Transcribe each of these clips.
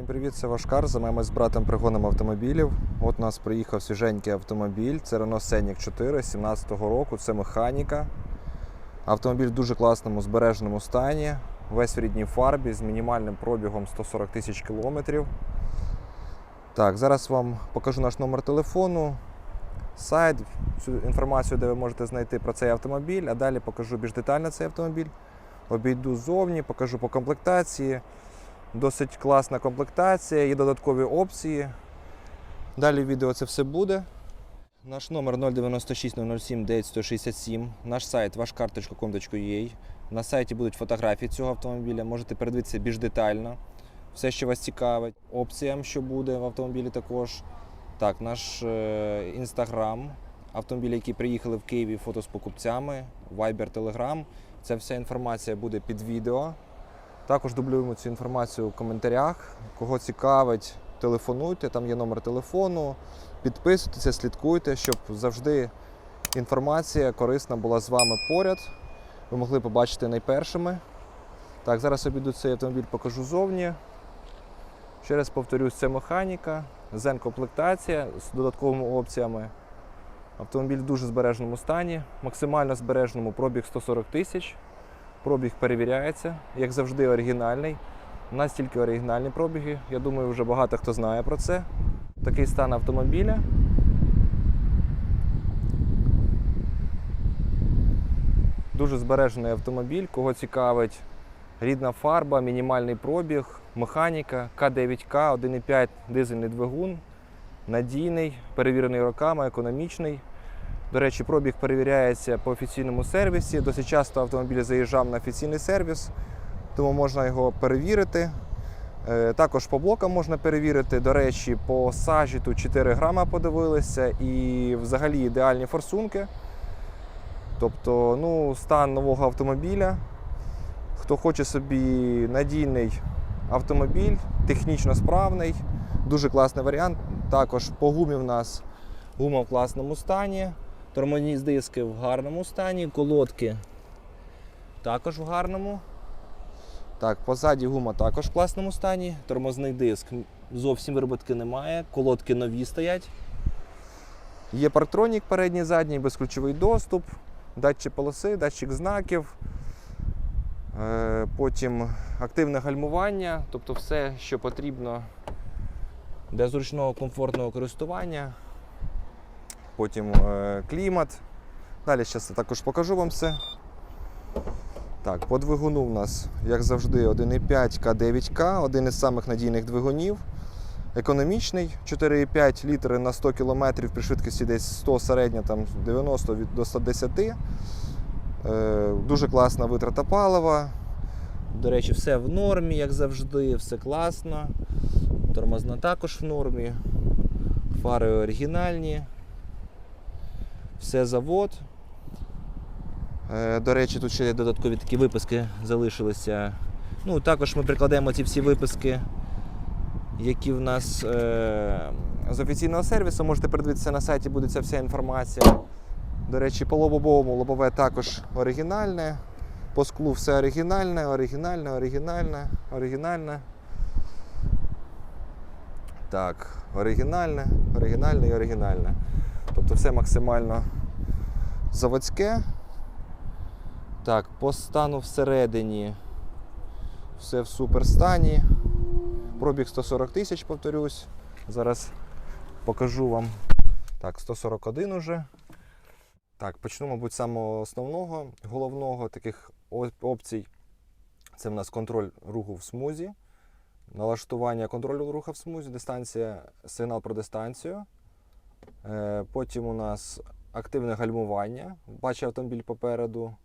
Всім привіт, це Вашкар. Займаємось з братом пригоном автомобілів. От у нас приїхав свіженький автомобіль. Це Renault Scenic 4 17-го року. Це механіка. Автомобіль в дуже класному збереженому стані. Весь в рідній фарбі з мінімальним пробігом 140 тисяч кілометрів. Так, зараз вам покажу наш номер телефону, сайт, всю інформацію, де ви можете знайти про цей автомобіль, а далі покажу більш детально цей автомобіль. Обійду ззовні, покажу по комплектації. Досить класна комплектація, є додаткові опції. Далі в відео це все буде. Наш номер 096 007 9167. Наш сайт вашкар.com.ua. На сайті будуть фотографії цього автомобіля. Можете передивитися більш детально. Все, що вас цікавить. Опціям, що буде в автомобілі також. Так, наш інстаграм. Автомобілі, які приїхали в Києві, фото з покупцями, Viber, Telegram. Ця вся інформація буде під відео. Також дублюємо цю інформацію в коментарях. Кого цікавить, телефонуйте, там є номер телефону. Підписуйтеся, слідкуйте, щоб завжди інформація корисна була з вами поряд. Ви могли побачити найпершими. Так, зараз обійду цей автомобіль, покажу зовні. Ще раз повторюсь, це механіка, зен-комплектація з додатковими опціями. Автомобіль в дуже збереженому стані, максимально збереженому пробіг 140 тисяч. Пробіг перевіряється, як завжди, оригінальний. У нас тільки оригінальні пробіги. Я думаю, вже багато хто знає про це. Такий стан автомобіля. Дуже збережений автомобіль. Кого цікавить рідна фарба, мінімальний пробіг, механіка, К9К, 1,5 дизельний двигун, надійний, перевірений роками, економічний. До речі, пробіг перевіряється по офіційному сервісі. Досить часто автомобіль заїжджав на офіційний сервіс, тому можна його перевірити. Е, Також по блокам можна перевірити. До речі, по сажі тут 4 грама подивилися і взагалі ідеальні форсунки. Тобто, ну, стан нового автомобіля. Хто хоче собі надійний автомобіль, технічно справний, дуже класний варіант. Також по гумі в нас гума в класному стані. Тормозні диски в гарному стані, колодки також в гарному. Так, позаді гума також в класному стані. Тормозний диск зовсім виробітки немає, колодки нові стоять. Є парктронік передній, задній, безключовий доступ, датчик полоси, датчик знаків. Е, Потім активне гальмування, тобто все, що потрібно для зручного комфортного користування потім е, клімат. Далі зараз я також покажу вам все. Так, по двигуну в нас, як завжди, 1,5 К9К, один із самих надійних двигунів. Економічний, 4,5 літри на 100 км при швидкості десь 100 середня, там 90 від- до 110. Е, дуже класна витрата палива. До речі, все в нормі, як завжди, все класно. Тормозна також в нормі. Фари оригінальні все завод. Е, До речі, тут ще додаткові такі виписки залишилися. Ну, також ми прикладемо ці всі виписки, які в нас е, з офіційного сервісу. Можете передивитися на сайті, буде ця вся інформація. До речі, по лобовому лобове також оригінальне. По склу все оригінальне, оригінальне, оригінальне, оригінальне. Так, оригінальне, оригінальне і оригінальне. Тобто все максимально заводське. Так, по стану всередині все в супер стані. Пробіг 140 тисяч, повторюсь. Зараз покажу вам. Так, 141 уже. Так, почну, мабуть, з самого основного, головного таких опцій. Це в нас контроль руху в смузі, налаштування контролю руху в смузі, дистанція, сигнал про дистанцію. Е, Потім у нас активне гальмування. Бачить автомобіль попереду.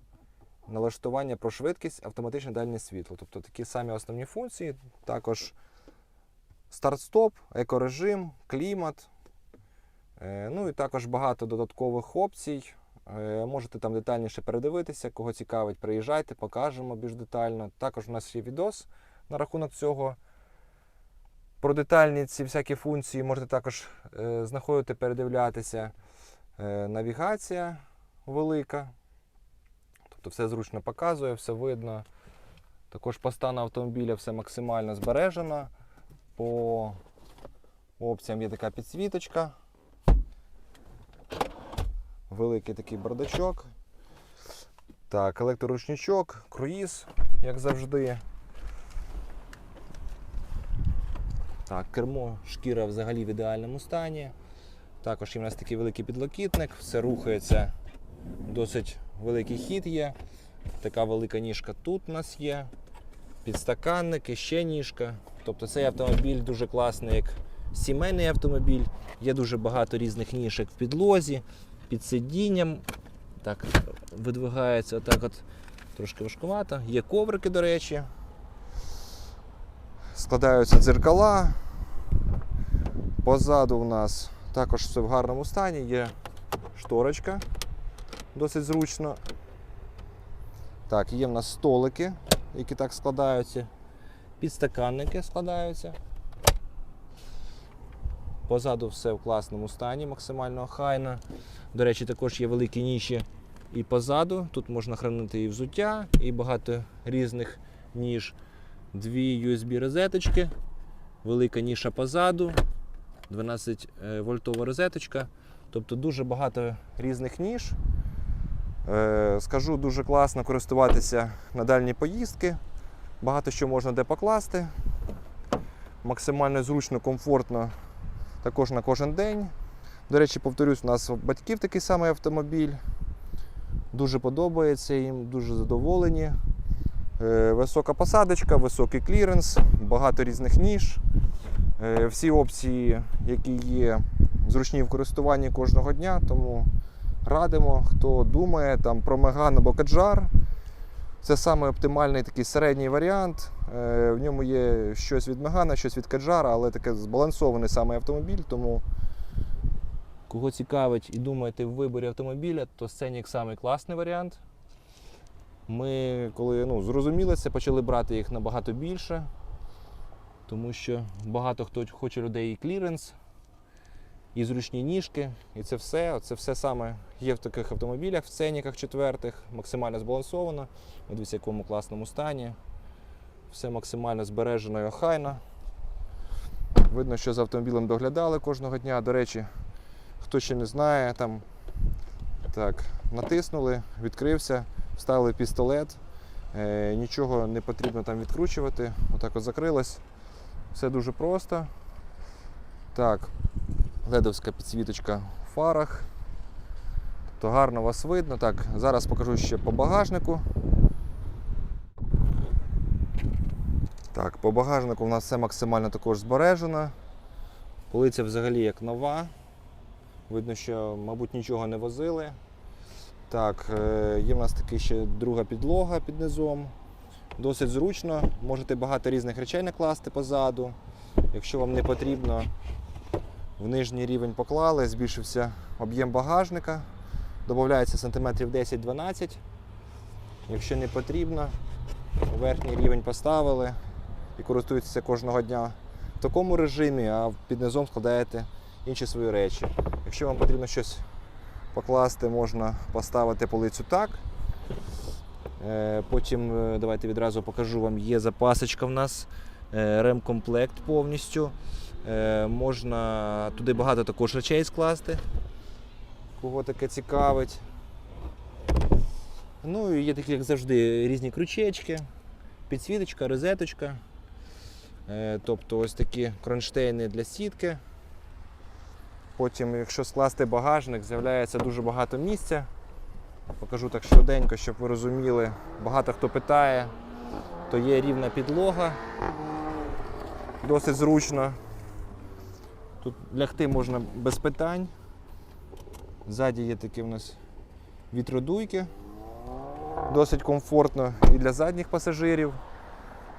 Налаштування про швидкість, автоматичне дальнє світло. Тобто такі самі основні функції. Також старт-стоп, екорежим, клімат. Е, Ну і також багато додаткових опцій. Е, Можете там детальніше передивитися, кого цікавить, приїжджайте, покажемо більш детально. Також у нас є відос на рахунок цього. Про детальні ці всякі функції можете також е, знаходити, передивлятися. Е, навігація велика. Тобто все зручно показує, все видно. Також по стану автомобіля все максимально збережено. По опціям є така підсвіточка. Великий такий бардачок. Так, електроручничок, круїз, як завжди. Так, кермо, шкіра взагалі в ідеальному стані. Також є в нас такий великий підлокітник, все рухається, досить великий хід є. Така велика ніжка тут у нас є. Підстаканники, ще ніжка. Тобто цей автомобіль дуже класний як сімейний автомобіль. Є дуже багато різних ніжок в підлозі, під сидінням. Так, видвигається отак от трошки важкувато. Є коврики, до речі. Складаються дзеркала. Позаду в нас також все в гарному стані. Є шторочка, досить зручно. Так, є в нас столики, які так складаються. Підстаканники складаються. Позаду все в класному стані, максимально охайно. До речі, також є великі ніші і позаду. Тут можна хранити і взуття, і багато різних ніж. Дві USB розеточки, велика ніша позаду, 12 е, вольтова розеточка. Тобто дуже багато різних ніж. Е, Скажу, дуже класно користуватися на дальні поїздки. Багато що можна де покласти. Максимально зручно, комфортно також на кожен день. До речі, повторюсь, у нас у батьків такий самий автомобіль. Дуже подобається їм, дуже задоволені. Е, Висока посадочка, високий кліренс, багато різних ніж. Е, Всі опції, які є, зручні в користуванні кожного дня, тому радимо, хто думає там, про Меган або Каджар. Це саме оптимальний такий середній варіант. Е, В ньому є щось від Мегана, щось від Каджара, але таке збалансований саме автомобіль. Тому кого цікавить і думаєте в виборі автомобіля, то Scenic самий класний варіант. Ми, коли ну, зрозуміли це, почали брати їх набагато більше, тому що багато хто хоче людей і кліренс, і зручні ніжки, і це все. Це все саме є в таких автомобілях, в ценниках четвертих, максимально збалансовано. Дивіться, в якому класному стані. Все максимально збережено і охайно. Видно, що за автомобілем доглядали кожного дня. До речі, хто ще не знає, там так, натиснули, відкрився, вставили пістолет. Е, нічого не потрібно там відкручувати. Отак от закрилось. Все дуже просто. Так, ледовська підсвіточка в фарах. То гарно вас видно. Так, зараз покажу ще по багажнику. Так, по багажнику у нас все максимально також збережено. Полиця взагалі як нова. Видно, що, мабуть, нічого не возили. Так, е, є в нас таки ще друга підлога під низом. Досить зручно. Можете багато різних речей накласти позаду. Якщо вам не потрібно, в нижній рівень поклали, збільшився об'єм багажника. Додається сантиметрів 10-12. Якщо не потрібно, верхній рівень поставили і користуєтеся кожного дня в такому режимі, а під низом складаєте інші свої речі. Якщо вам потрібно щось покласти, можна поставити полицю так. Е, Потім е, давайте відразу покажу вам, є запасочка в нас, е, ремкомплект повністю. Можна туди багато також речей скласти, кого таке цікавить. Ну і є такі, як завжди, різні крючечки, підсвіточка, розеточка. Тобто ось такі кронштейни для сітки. Потім, якщо скласти багажник, з'являється дуже багато місця. Покажу так швиденько, щоб ви розуміли. Багато хто питає, то є рівна підлога. Досить зручно. Тут лягти можна без питань. Ззаді є такі в нас вітродуйки. Досить комфортно і для задніх пасажирів.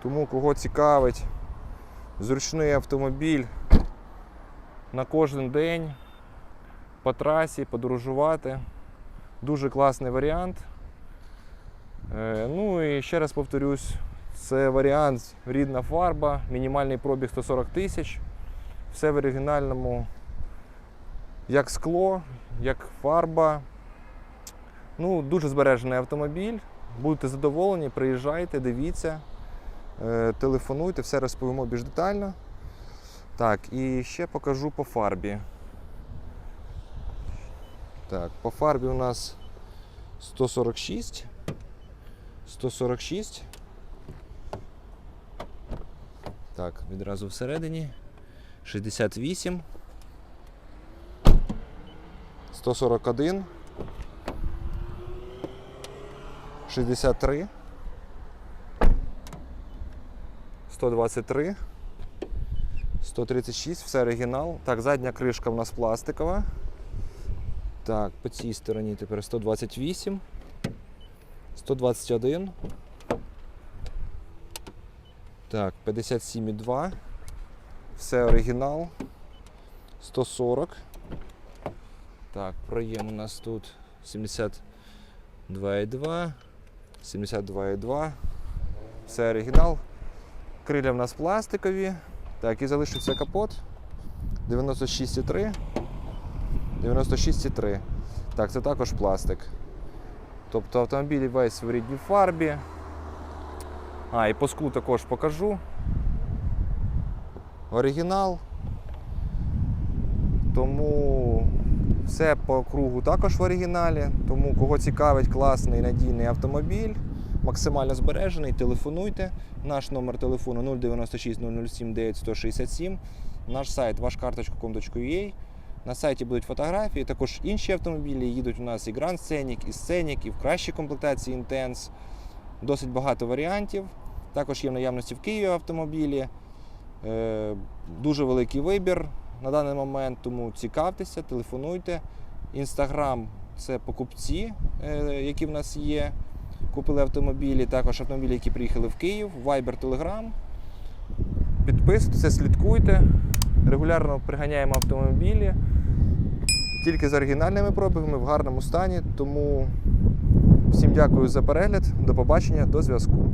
Тому кого цікавить, зручний автомобіль на кожен день по трасі подорожувати. Дуже класний варіант. Е, Ну і ще раз повторюсь, це варіант рідна фарба, мінімальний пробіг 140 тисяч. Все в оригінальному, як скло, як фарба. Ну, Дуже збережений автомобіль. Будете задоволені, приїжджайте, дивіться, е, телефонуйте, все розповімо більш детально. Так, і ще покажу по фарбі. Так, по фарбі у нас 146. 146. Так, відразу всередині. 68. 141. 63. 123. 136, все оригінал. Так, задня кришка в нас пластикова. Так, по цій стороні тепер 128. 121. Так, 57,2. Все оригінал. 140. Так, проєм у нас тут 72,2. 72,2. Все оригінал. Криля в нас пластикові. Так, і залишився капот. 96,3. 96,3. Так, це також пластик. Тобто автомобіль весь в рідній фарбі. А, і по склу також покажу. Оригінал. Тому все по кругу також в оригіналі. Тому кого цікавить класний надійний автомобіль, максимально збережений, телефонуйте. Наш номер телефону 096 007 9167. Наш сайт вашкарточка.com.ua. На сайті будуть фотографії, також інші автомобілі. Їдуть у нас і Grand Scenic, і Scenic, і в кращій комплектації Intense. Досить багато варіантів. Також є в наявності в Києві автомобілі. Е, Дуже великий вибір на даний момент, тому цікавтеся, телефонуйте. Інстаграм це покупці, е, які в нас є. Купили автомобілі, також автомобілі, які приїхали в Київ, Viber, Telegram. Підписуйтеся, слідкуйте. Регулярно приганяємо автомобілі. Тільки з оригінальними пробігами в гарному стані. Тому всім дякую за перегляд. До побачення, до зв'язку.